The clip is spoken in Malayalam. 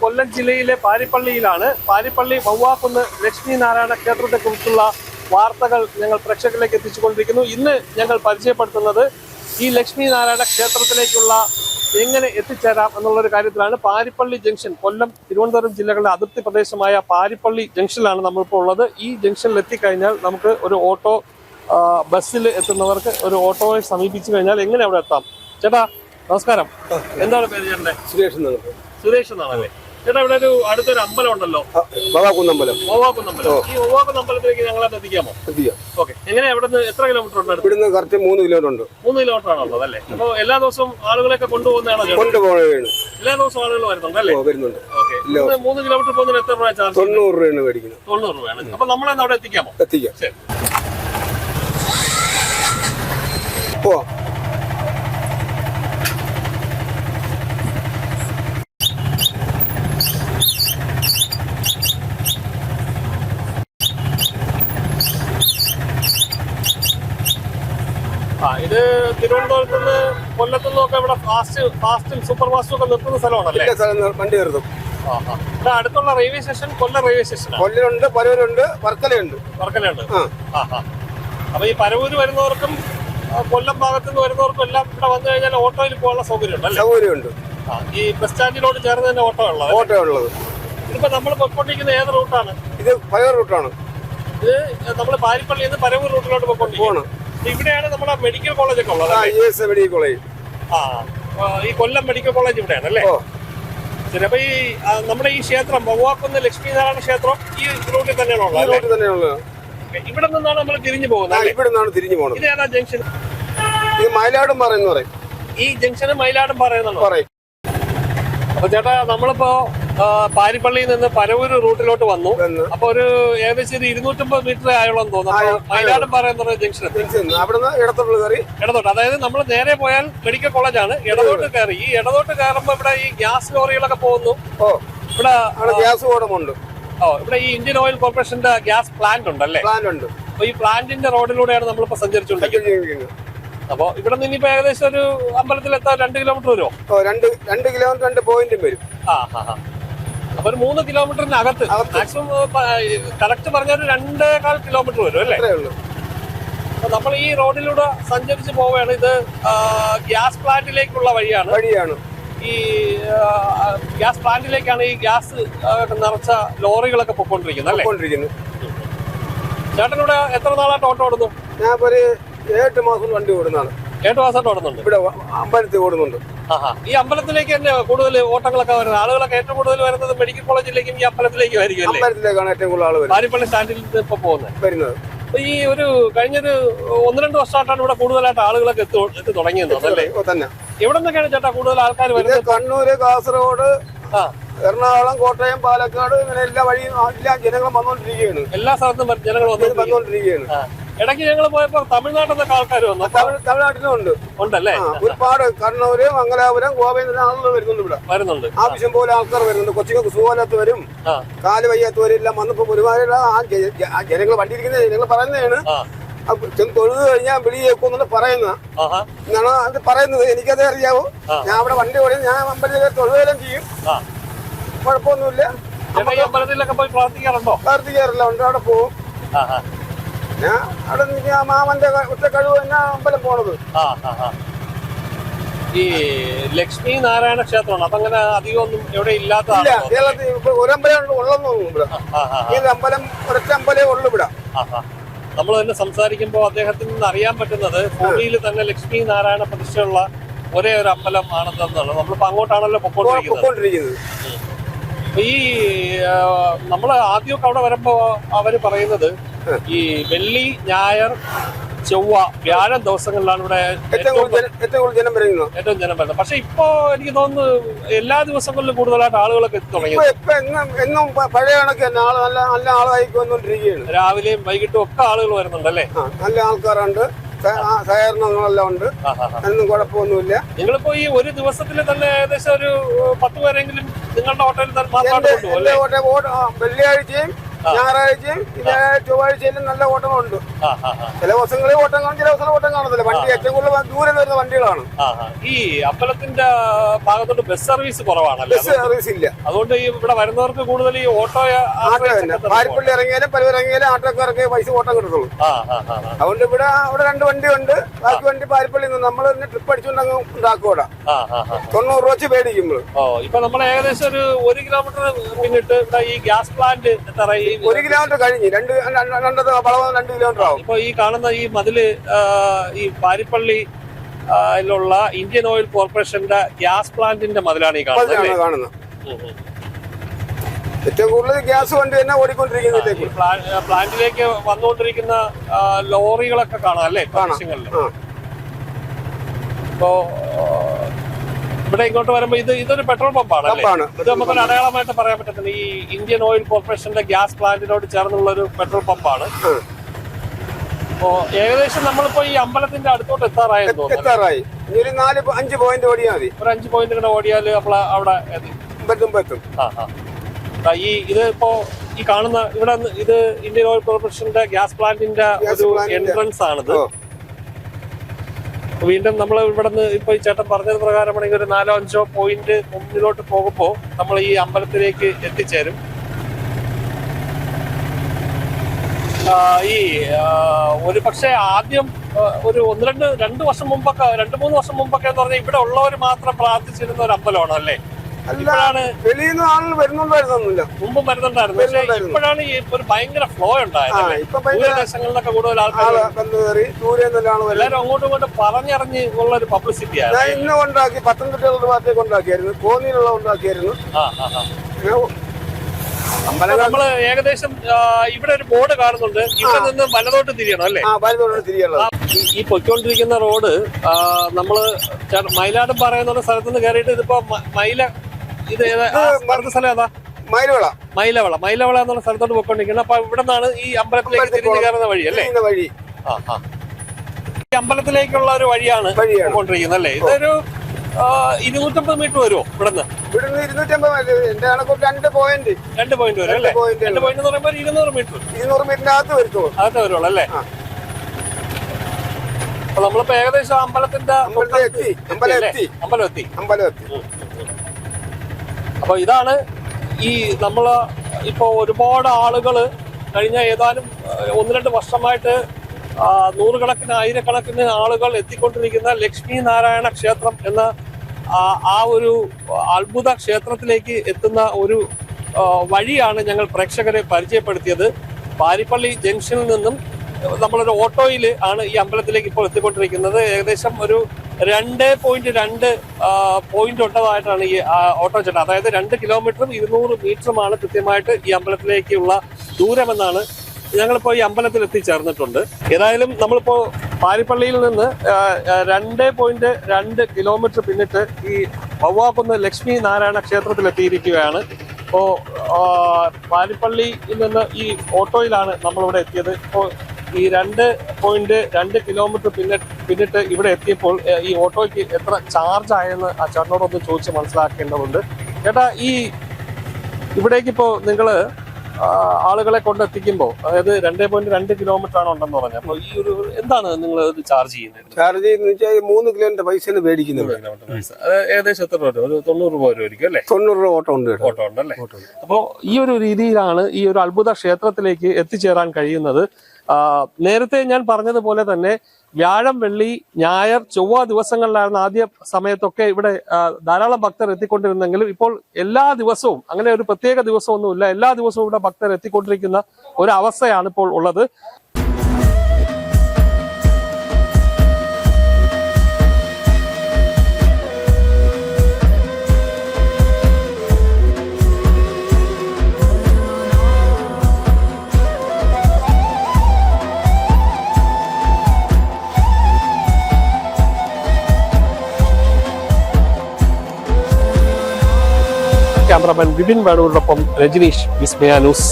കൊല്ലം ജില്ലയിലെ പാരിപ്പള്ളിയിലാണ്. പാരിപ്പള്ളി വവ്വാക്കുന്ന് ലക്ഷ്മി നാരായണ ക്ഷേത്രത്തെ കുറിച്ചുള്ള വാർത്തകൾ ഞങ്ങൾ പ്രേക്ഷകരിലേക്ക് എത്തിച്ചുകൊണ്ടിരിക്കുന്നു. ഇന്ന് ഞങ്ങൾ പരിചയപ്പെടുത്തുന്നത് ഈ ലക്ഷ്മി നാരായണ ക്ഷേത്രത്തിലേക്കുള്ള എങ്ങനെ എത്തിച്ചേരാം എന്നുള്ള ഒരു കാര്യത്തിലാണ്. പാരിപ്പള്ളി ജംഗ്ഷൻ കൊല്ലം തിരുവനന്തപുരം ജില്ലകളുടെ അതിർത്തി പ്രദേശമായ പാരിപ്പള്ളി ജംഗ്ഷനിലാണ് നമ്മളിപ്പോൾ ഉള്ളത്. ഈ ജംഗ്ഷനിൽ എത്തിക്കഴിഞ്ഞാൽ നമുക്ക് ഒരു ഓട്ടോ ബസ്സിൽ എത്തുന്നവർക്ക് ഒരു ഓട്ടോയെ സമീപിച്ചു കഴിഞ്ഞാൽ എങ്ങനെ അവിടെ എത്താം? ചേട്ടാ നമസ്കാരം. എന്താണ് പേര് ചേട്ടന്റെ? സുരേഷ് സുരേഷ് എന്നാണല്ലേ? ചേട്ടാ ഇവിടെ ഒരു അടുത്തൊരു അമ്പലം ഉണ്ടല്ലോ. ഓവാക്കുന്ന അമ്പലം ഈ ഓവാക്കുന്ന അമ്പലത്തിലേക്ക് ഞങ്ങളെ എത്തിക്കാമോ? എത്തിക്കാം. ഓക്കെ. എങ്ങനെയാ അവിടെ നിന്ന് എത്ര കിലോമീറ്റർ ഉണ്ട് ഇവിടുന്ന് കറക്റ്റ് മൂന്ന് കിലോമീറ്റർ ഉണ്ട്. മൂന്ന് കിലോമീറ്റർ ആണുള്ളത് അല്ലേ? അപ്പോൾ എല്ലാ ദിവസവും ആളുകളെയൊക്കെ കൊണ്ടുപോകുന്നതാണോ കൊണ്ടുപോകുകയാണ് എല്ലാ ദിവസവും ആളുകൾ വരുന്നുണ്ട് അല്ലേ? വരുന്നുണ്ട്. ഓക്കെ. മൂന്ന് കിലോമീറ്റർ പോകുന്നതിന് എത്ര രൂപ ചാർജ് തൊണ്ണൂറ് രൂപയാണ് മേടിക്കുന്നത്. തൊണ്ണൂറ് രൂപയാണ്. അപ്പൊ നമ്മളെന്ന് അവിടെ എത്തിക്കാമോ? എത്തിക്കാം. ശരി. പോവാം ആ ഇത് തിരുവനന്തപുരത്ത് നിന്ന് കൊല്ലത്തു നിന്നൊക്കെ ഇവിടെ ഫാസ്റ്റ് ഫാസ്റ്റും സൂപ്പർ ഫാസ്റ്റും ഒക്കെ നിർത്തുന്ന സ്ഥലമാണല്ലേ? വണ്ടി നിർത്തും. ഇവിടെ അടുത്തുള്ള railway station Kollam railway station കൊല്ലുണ്ട് പരവൂരുണ്ട് വർക്കലയുണ്ട്. വർക്കലയുണ്ട്. അപ്പൊ ഈ പരവൂര് വരുന്നവർക്കും കൊല്ലം ഭാഗത്ത് നിന്ന് വരുന്നവർക്കും എല്ലാം ഇവിടെ വന്നു കഴിഞ്ഞാൽ ഓട്ടോയിൽ പോകാനുള്ള സൗകര്യമുണ്ട് സൗകര്യമുണ്ട്. ഈ ബസ് സ്റ്റാൻഡിനോട് ചേർന്ന് തന്നെ ഓട്ടോ ഉള്ളത്. ഓട്ടോ ഉള്ളത്. ഇതിപ്പോ നമ്മൾ പൊയ്ക്കൊണ്ടിരിക്കുന്ന ഏത് റൂട്ടാണ് ഇത് പഴയ റൂട്ടാണ്. ഇത് നമ്മൾ പാരിപ്പള്ളിയിൽ നിന്ന് പരവൂർ റൂട്ടിലോട്ട് പൊയ്ക്കൊണ്ടിരിക്കുന്നത് പോണം. ഇവിടെയാണ് നമ്മുടെ മെഡിക്കൽ കോളേജ് ഒക്കെ ഉള്ളത് മെഡിക്കൽ കോളേജ് ആ ഈ കൊല്ലം മെഡിക്കൽ കോളേജ് ഇവിടെയാണ് അല്ലേ? ശരി അപ്പൊ ഈ നമ്മുടെ ഈ ക്ഷേത്രം വവ്വാക്കുന്ന് ലക്ഷ്മി നാരായണ ക്ഷേത്രം ഈ റൂട്ടിൽ തന്നെയാണ് ഉള്ളത് റൂട്ടിൽ തന്നെയുള്ളത് ഇവിടെ നിന്നാണ് നമ്മൾ തിരിഞ്ഞു പോകുന്നത് ഇവിടെ നിന്നാണ് തിരിഞ്ഞു പോകുന്നത്. ഇത് ഏതാ ജംഗ്ഷൻ ഇത് മയിലാടും പറയുന്നു പറയും. ഈ ജംഗ്ഷന് മയിലാടും പറയുന്നുണ്ടോ പറയും. അപ്പൊ ചേട്ടാ നമ്മളിപ്പോ പാരിപ്പള്ളിയിൽ നിന്ന് പരവൂര് റൂട്ടിലോട്ട് വന്നു. അപ്പൊ ഒരു ഏകദേശം ഒരു ഇരുന്നൂറ്റമ്പത് മീറ്റർ ആയോളം തോന്നുന്നു. അപ്പൊ ആയോ- മയിലാടും പറയുന്ന ജംഗ്ഷൻ അവിടുന്ന് കയറി. ഇടതോട്ട്. അതായത് നമ്മൾ നേരെ പോയാൽ മെഡിക്കൽ കോളേജാണ്. ഇടതോട്ട് കയറി. ഈ ഇടതോട്ട് കയറുമ്പോ ഇവിടെ ഈ ഗ്യാസ് ലോറികളൊക്കെ പോകുന്നു. ഓ. ഇവിടെ ഗ്യാസ് ഓടമുണ്ട് ഓ ഇവിടെ ഈ ഇന്ത്യൻ ഓയിൽ കോർപ്പറേഷന്റെ ഗ്യാസ് പ്ലാന്റ് ഉണ്ടല്ലേ? പ്ലാന്റ് ഉണ്ട് അപ്പൊ ഈ പ്ലാന്റിന്റെ റോഡിലൂടെയാണ് നമ്മളിപ്പോ സഞ്ചരിച്ചുകൊണ്ടിരിക്കുന്നത്. അപ്പൊ ഇവിടെ നിന്ന് ഇപ്പൊ ഏകദേശം ഒരു അമ്പലത്തിൽ എത്താൻ രണ്ട് കിലോമീറ്റർ വരുമോ? രണ്ട് രണ്ട് കിലോമീറ്റർ രണ്ട് പോയിന്റും വരും. ആ ഒരു മൂന്ന് കിലോമീറ്ററിനകത്ത്. മാക്സിമം കറക്റ്റ് പറഞ്ഞാൽ രണ്ടേകാൽ കിലോമീറ്റർ വരും അല്ലേ? അപ്പൊ നമ്മൾ ഈ റോഡിലൂടെ സഞ്ചരിച്ച് പോവുകയാണ്. ഇത് ഗ്യാസ് പ്ലാന്റിലേക്കുള്ള വഴിയാണ്. വഴിയാണ്. ഈ ഗ്യാസ് പ്ലാന്റിലേക്കാണ് ഈ ഗ്യാസ് നിറച്ച ലോറികളൊക്കെ പൊക്കോണ്ടിരിക്കുന്നത് അല്ലേ? കൊണ്ടിരിക്കുന്നു ചേട്ടനിവിടെ എത്ര നാളായിട്ട് ഓട്ടോ ഓടുന്നു? ഞാൻ ഒരു ഏഴ് മാസം വണ്ടി ഓടുന്നതാണ്. എട്ട് ഓടുന്നുണ്ട്. ഇവിടെ അമ്പലത്തിൽ ഓടുന്നുണ്ട്. ഈ അമ്പലത്തിലേക്ക് തന്നെ കൂടുതൽ ഓട്ടങ്ങളൊക്കെ വരുന്നത്. ആളുകളൊക്കെ ഏറ്റവും കൂടുതൽ വരുന്നത് മെഡിക്കൽ കോളേജിലേക്കും ഈ അമ്പലത്തിലേക്കും ആയിരിക്കും അമ്പലത്തിലേക്കാണ് ഏറ്റവും കൂടുതൽ ആൾ വരുന്നത്. പാരിപ്പള്ളി സ്റ്റാൻഡിൽ ഇപ്പൊ പോകുന്നത്. വരുന്നത്. ഈ ഒരു കഴിഞ്ഞൊരു ഒന്ന് രണ്ട് വർഷമായിട്ടാണ് ഇവിടെ കൂടുതലായിട്ട് ആളുകളൊക്കെ എത്തി തുടങ്ങിയത് അല്ലേ? ഓ, തന്നെ. എവിടെ നിന്നൊക്കെയാണ് ചേട്ടാ കൂടുതൽ ആൾക്കാർ വരുന്നത്? കണ്ണൂര് കാസർഗോഡ് എറണാകുളം കോട്ടയം പാലക്കാട് ഇങ്ങനെ എല്ലാ വഴിയും എല്ലാ ജനങ്ങളും വന്നുകൊണ്ടിരിക്കുകയാണ് എല്ലാ സ്ഥലത്തും ജനങ്ങൾ വന്നുകൊണ്ടിരിക്കുകയാണ് ഇടയ്ക്ക് ഞങ്ങൾ പോയപ്പോ തമിഴ്നാട്ടിൽ നിന്നൊക്കെ ആൾക്കാർ വന്നു തമിഴ്നാട്ടിലും ഉണ്ട്. ഉണ്ടല്ലേ? ഒരുപാട് കണ്ണൂര് മംഗലാപുരം ഗോവയിൽ നിന്ന് ആളുകൾ വരുന്നുണ്ട് ഇവിടെ. വരുന്നുണ്ട്. ആവശ്യം പോലെ ആൾക്കാർ വരുന്നുണ്ട്. കൊച്ചിങ്ങൾക്ക് സുഖമില്ലാത്ത വരും. കാൽ വയ്യാത്ത വരും എല്ലാം വന്നപ്പോ ഒരുപാട് ജനങ്ങൾ വണ്ടിയിരിക്കുന്ന ജനങ്ങൾ പറയുന്നതാണ്. തൊഴുത് കഴിഞ്ഞാൽ വിളി കേൾക്കും എന്നാണ് പറയുന്നത്. എന്നാണ് അത് പറയുന്നത്? എനിക്കതേ അറിയാവൂ. ഞാൻ അവിടെ വണ്ടി ഓടി ഞാൻ അമ്പലത്തിൽ തൊഴുകയെല്ലാം ചെയ്യും. കുഴപ്പമൊന്നുമില്ല. അമ്പലത്തിലൊക്കെ പോയി പ്രാർത്ഥിക്കാറുണ്ടോ? പ്രാർത്ഥിക്കാറില്ല. ഉണ്ട് അവിടെ പോകും ഞാൻ അവിടെ നിന്ന് ആ മാമന്റെ ഉച്ച ഒറ്റ കഴിവ് തന്നെ അമ്പലം പോണത്. ആ ആ ആ. ഈ ലക്ഷ്മി നാരായണ ക്ഷേത്രമാണ്. അപ്പൊ അങ്ങനെ അധികം ഒന്നും എവിടെ ഇല്ല ഇല്ലാത്തതാണ് കേരളത്തിൽ ഇപ്പൊ ഒരമ്പലം ഉള്ളെന്ന് തോന്നുന്നു ഇവിടെ. ഈ അമ്പലം ഒരൊറ്റ അമ്പലേ ഉള്ളു ഇവിടെ. നമ്മൾ തന്നെ സംസാരിക്കുമ്പോൾ അദ്ദേഹത്തിന് നിന്ന് അറിയാൻ പറ്റുന്നത് ഭൂമിയിൽ തന്നെ ലക്ഷ്മി നാരായണ പ്രതിഷ്ഠയുള്ള ഒരേ ഒരു അമ്പലം ആണെന്നാണ് നമ്മളിപ്പോ അങ്ങോട്ടാണല്ലോ പൊക്കോണ്ടിരിക്കുന്നത്. ഈ നമ്മൾ ആദ്യമൊക്കെ അവിടെ വരുമ്പോ അവർ പറയുന്നത് ഈ വെള്ളി ഞായർ ചൊവ്വ വ്യാഴം ദിവസങ്ങളിലാണ് ഇവിടെ ഏറ്റവും കൂടുതൽ ജനം- വരുന്നത്. ഏറ്റവും ജനം വരുന്നത്. പക്ഷെ ഇപ്പോ എനിക്ക് തോന്നുന്നു എല്ലാ ദിവസങ്ങളിലും കൂടുതലായിട്ട് ആളുകളൊക്കെ എത്തി തുടങ്ങി എന്നും പഴയ കണക്ക് തന്നെ ആൾ നല്ല രാവിലെയും വൈകിട്ടും ഒക്കെ ആളുകൾ വരുന്നുണ്ട് അല്ലേ? നല്ല ആൾക്കാരുണ്ട്. സഹകരണങ്ങളെല്ലാം ഉണ്ട്. അതൊന്നും കുഴപ്പമൊന്നുമില്ല. നിങ്ങളിപ്പോ ഈ ഒരു ദിവസത്തിൽ തന്നെ ഏകദേശം ഒരു പത്ത് പേരെങ്കിലും നിങ്ങളുടെ ഹോട്ടലിൽ തന്നെ വെള്ളിയാഴ്ചയും ഞായറാഴ്ചയും ഇതേ ചൊവ്വാഴ്ചയിലും നല്ല ഓട്ടങ്ങളുണ്ട്. ചില ദിവസങ്ങളിൽ ഓട്ടം കാണും ചില ദിവസങ്ങളിൽ ഓട്ടം കാണത്തില്ല. വണ്ടി ഏറ്റവും കൂടുതൽ ദൂരം വരുന്ന വണ്ടികളാണ്. ഈ അമ്പലത്തിന്റെ ഭാഗത്തോട്ട് ബസ് സർവീസ് കുറവാണല്ലോ? ബസ് സർവീസ് ഇല്ല. അതുകൊണ്ട് ഈ ഇവിടെ വരുന്നവർക്ക് കൂടുതൽ ഈ ഓട്ടോ പാരിപ്പള്ളി ഇറങ്ങിയാലും പലവർ ഇറങ്ങിയാലും ആട്ടോക്കാർക്ക് പൈസ ഓട്ടം കിട്ടത്തുള്ളൂ. അതുകൊണ്ട് ഇവിടെ അവിടെ രണ്ട് വണ്ടി ഉണ്ട് ബാക്കി വണ്ടി പാരിപ്പള്ളി നിന്ന് നമ്മൾ തന്നെ ട്രിപ്പ് അടിച്ചുകൊണ്ട് അങ്ങ് ഉണ്ടാക്കും ഇവിടെ തൊണ്ണൂറ് രൂപ വെച്ച് മേടിക്കുമ്പോൾ ഇപ്പൊ നമ്മൾ ഏകദേശം ഒരു ഒരു കിലോമീറ്റർ പിന്നിട്ട് ഈ ഗ്യാസ് പ്ലാന്റ് എത്ര ഈ ഒരു കിലോമീറ്റർ കഴിഞ്ഞ്. രണ്ട് രണ്ടത് വളവ് രണ്ട് കിലോമീറ്റർ ആവും. ഇപ്പൊ ഈ കാണുന്ന ഈ മതിൽ ഈ പാരിപ്പള്ളി ഉള്ള ഇന്ത്യൻ ഓയിൽ കോർപ്പറേഷന്റെ ഗ്യാസ് പ്ലാന്റിന്റെ മതിലാണ് ഈ കാണുന്നത്. ഏറ്റവും കൂടുതൽ ഗ്യാസ് വണ്ടി തന്നെ ഓടിക്കൊണ്ടിരിക്കുന്നത് പ്ലാന്റിലേക്ക് വന്നുകൊണ്ടിരിക്കുന്ന ലോറികളൊക്കെ കാണാം അല്ലേ. പ്രദേശങ്ങളിൽ ഇപ്പോ ഇവിടെ ഇങ്ങോട്ട് വരുമ്പോ ഇത് ഇതൊരു പെട്രോൾ പമ്പാണ്. ഇത് നമുക്കൊരു അടയാളമായിട്ട് പറയാൻ പറ്റത്തില്ല. ഈ ഇന്ത്യൻ ഓയിൽ കോർപ്പറേഷന്റെ ഗ്യാസ് പ്ലാന്റിനോട് ചേർന്നുള്ള ഒരു പെട്രോൾ പമ്പാണ്. അപ്പോ ഏകദേശം നമ്മളിപ്പോ ഈ അമ്പലത്തിന്റെ അടുത്തോട്ട് എത്താറായിരുന്നു എത്താറായി. ഒരു നാല് അഞ്ച് പോയിന്റ് ഓടിയാൽ മതി. ഒരു അഞ്ച് പോയിന്റ് കൂടെ ഓടിയാൽ നമ്മൾ അവിടെ എത്തി. ആ ഈ ഇത് ഇപ്പോ ഈ കാണുന്ന ഇവിടെ ഇത് ഇന്ത്യൻ ഓയിൽ കോർപ്പറേഷന്റെ ഗ്യാസ് പ്ലാന്റിന്റെ ഒരു എൻട്രൻസ് ആണിത് വീണ്ടും നമ്മൾ ഇവിടെ നിന്ന് ഇപ്പൊ ഈ ചേട്ടൻ പറഞ്ഞത് പ്രകാരമാണെങ്കിൽ ഒരു നാലോ അഞ്ചോ പോയിന്റ് മുന്നിലോട്ട് പോകുമ്പോൾ നമ്മൾ ഈ അമ്പലത്തിലേക്ക് എത്തിച്ചേരും. ഈ ഒരു പക്ഷേ ആദ്യം ഒരു ഒന്ന് രണ്ട് രണ്ട് വർഷം മുമ്പൊക്കെ രണ്ട് മൂന്ന് വർഷം മുമ്പൊക്കെ എന്ന് പറഞ്ഞാൽ ഇവിടെ ഉള്ളവർ മാത്രം പ്രാർത്ഥിച്ചിരുന്ന ഒരു അമ്പലമാണ് അല്ല ഇപ്പോഴാണ് വെളിയിൽ നിന്ന് ആളുകൾ വരുന്നുണ്ടായിരുന്നില്ല മുമ്പും വരുന്നുണ്ടായിരുന്നു. പക്ഷേ ഇപ്പോഴാണ് ഈ ഒരു ഭയങ്കര ഫ്ലോ ഉണ്ടായത്? ഇപ്പൊ ഭയങ്കര കൂടുതൽ ആൾക്കാർ കയറി ദൂരെ വരുന്നത് എല്ലാവരും അങ്ങോട്ടും ഇങ്ങോട്ടും പറഞ്ഞിറങ്ങി ഉള്ള ഒരു പബ്ലിസിറ്റിയാണ് ഞാൻ ഇന്ന് ഉണ്ടാക്കി പത്തനംതിട്ടയുള്ള ഭാഗത്തേക്ക് ഉണ്ടാക്കിയായിരുന്നു കോന്നിയിലുള്ള ഉണ്ടാക്കിയായിരുന്നു നമ്മൾ ഏകദേശം ഇവിടെ ഒരു ബോർഡ് കാണുന്നുണ്ട്. ഇവിടെ നിന്ന് വലതോട്ട് തിരിയണം അല്ലേ? ആ വലുതോടെ തിരിയുള്ളത് ഈ- പൊയ്ക്കൊണ്ടിരിക്കുന്ന റോഡ് നമ്മൾ മയിലാടും പറയുന്ന സ്ഥലത്ത് നിന്ന് കയറിയിട്ട് ഇതിപ്പോ മൈല മയില ഇത് പറഞ്ഞ സ്ഥലം ഏതാ? മൈലവള. മൈലവള. മൈലവള എന്നുള്ള സ്ഥലത്തോട്ട് പോയിക്കൊണ്ടിരിക്കുന്നത് അപ്പൊ ഇവിടെ നിന്നാണ് ഈ അമ്പലത്തിലേക്ക് തിരിഞ്ഞു കയറുന്ന വഴി അല്ലേ? വഴി. ആ ആ. ഈ അമ്പലത്തിലേക്കുള്ള ഒരു വഴിയാണ് കൊണ്ടിരിക്കുന്നത് പോയിക്കൊണ്ടിരിക്കുന്നത് അല്ലേ? ഇതൊരു ഇരുന്നൂറ്റമ്പത് മീറ്റർ വരുമോ ഇവിടുന്ന്? ഇവിടുന്ന് ഇരുന്നൂറ്റമ്പത്. എന്റെ കണക്കൊരു രണ്ട് പോയിന്റ് രണ്ട് പോയിന്റ് വരും അല്ലേ? രണ്ട് പോയിന്റ് എന്ന് പറയുമ്പോൾ ഇരുന്നൂറ് മീറ്റർ ഇരുന്നൂറ് മീറ്ററിന്റെ അകത്ത് വരുത്തുള്ളൂ അകത്ത് വരുള്ളൂ അല്ലേ. അപ്പൊ നമ്മളിപ്പോ ഏകദേശം അമ്പലത്തിന്റെ അമ്പലം എത്തി അമ്പലം എത്തി. അമ്പലം എത്തി. അപ്പൊ ഇതാണ് ഈ നമ്മൾ ഇപ്പൊ ഒരുപാട് ആളുകൾ കഴിഞ്ഞ ഏതാനും ഒന്ന് രണ്ട് വർഷമായിട്ട് നൂറുകണക്കിന് ആയിരക്കണക്കിന് ആളുകൾ എത്തിക്കൊണ്ടിരിക്കുന്ന ലക്ഷ്മി നാരായണ ക്ഷേത്രം എന്ന ആ ഒരു അത്ഭുത ക്ഷേത്രത്തിലേക്ക് എത്തുന്ന ഒരു വഴിയാണ് ഞങ്ങൾ പ്രേക്ഷകരെ പരിചയപ്പെടുത്തിയത്. പാരിപ്പള്ളി ജംഗ്ഷനിൽ നിന്നും നമ്മളൊരു ഓട്ടോയിൽ ആണ് ഈ അമ്പലത്തിലേക്ക് ഇപ്പോൾ എത്തിക്കൊണ്ടിരിക്കുന്നത്. ഏകദേശം ഒരു രണ്ട് പോയിന്റ് രണ്ട് പോയിന്റ് ഒട്ടതായിട്ടാണ് ഈ ഓട്ടോ ചേട്ടൻ. അതായത് രണ്ട് കിലോമീറ്ററും ഇരുന്നൂറ് മീറ്ററുമാണ് കൃത്യമായിട്ട് ഈ അമ്പലത്തിലേക്കുള്ള ദൂരമെന്നാണ് ഞങ്ങളിപ്പോ ഈ അമ്പലത്തിൽ എത്തിച്ചേർന്നിട്ടുണ്ട്. ഏതായാലും നമ്മളിപ്പോ പാരിപ്പള്ളിയിൽ നിന്ന് രണ്ട് പോയിന്റ് രണ്ട് കിലോമീറ്റർ പിന്നിട്ട് ഈ വവ്വാക്കുന്ന് ലക്ഷ്മി നാരായണ ക്ഷേത്രത്തിൽ എത്തിയിരിക്കുകയാണ് ഇപ്പോൾ പാരിപ്പള്ളിയിൽ നിന്ന് ഈ ഓട്ടോയിലാണ് നമ്മളിവിടെ എത്തിയത്. ഇപ്പോൾ ഈ രണ്ട് പോയിന്റ് രണ്ട് കിലോമീറ്റർ പിന്നെ പിന്നിട്ട് ഇവിടെ എത്തിയപ്പോൾ ഈ ഓട്ടോയ്ക്ക് എത്ര ചാർജ് ആയെന്ന് ആ ചേട്ടനോടൊന്ന് ചോദിച്ച് മനസ്സിലാക്കേണ്ടതുണ്ട്. ചേട്ടാ ഈ ഇവിടേക്ക് ഇപ്പോൾ നിങ്ങൾ ആളുകളെ കൊണ്ടെത്തിക്കുമ്പോൾ അതായത് രണ്ട് പോയിന്റ് രണ്ട് കിലോമീറ്റർ ആണ് ഉണ്ടെന്ന് പറഞ്ഞത്. അപ്പോൾ ഈ ഒരു എന്താണ് നിങ്ങൾ ഇത് ചാർജ് ചെയ്യുന്നത്? ചാർജ് ചെയ്യുന്ന വെച്ചാൽ മൂന്ന് കിലോന്റെ പൈസയാണ് മേടിക്കുന്നത് ഏകദേശം എത്ര രൂപ ഒരു തൊണ്ണൂറ് രൂപ വരുമായിരിക്കും അല്ലേ? തൊണ്ണൂറ് രൂപ ഓട്ടോ ഉണ്ട്. ഓട്ടോ ഉണ്ടല്ലേ? അപ്പോൾ ഈ ഒരു രീതിയിലാണ് ഈ ഒരു അത്ഭുത ക്ഷേത്രത്തിലേക്ക് എത്തിച്ചേരാൻ കഴിയുന്നത്. നേരത്തെ ഞാൻ പറഞ്ഞതുപോലെ തന്നെ വ്യാഴം വെള്ളി ഞായർ ചൊവ്വ ദിവസങ്ങളിലായിരുന്നു ആദ്യ സമയത്തൊക്കെ ഇവിടെ ധാരാളം ഭക്തർ എത്തിക്കൊണ്ടിരുന്നെങ്കിലും ഇപ്പോൾ എല്ലാ ദിവസവും അങ്ങനെ ഒരു പ്രത്യേക ദിവസമൊന്നുമില്ല എല്ലാ ദിവസവും ഇവിടെ ഭക്തർ എത്തിക്കൊണ്ടിരിക്കുന്ന ഒരു അവസ്ഥയാണ് ഇപ്പോൾ ഉള്ളത്. ക്യാമറാമാൻ വിപിൻ വേണൂരിനൊപ്പം രജനീഷ് വിസ്മയ ന്യൂസ്.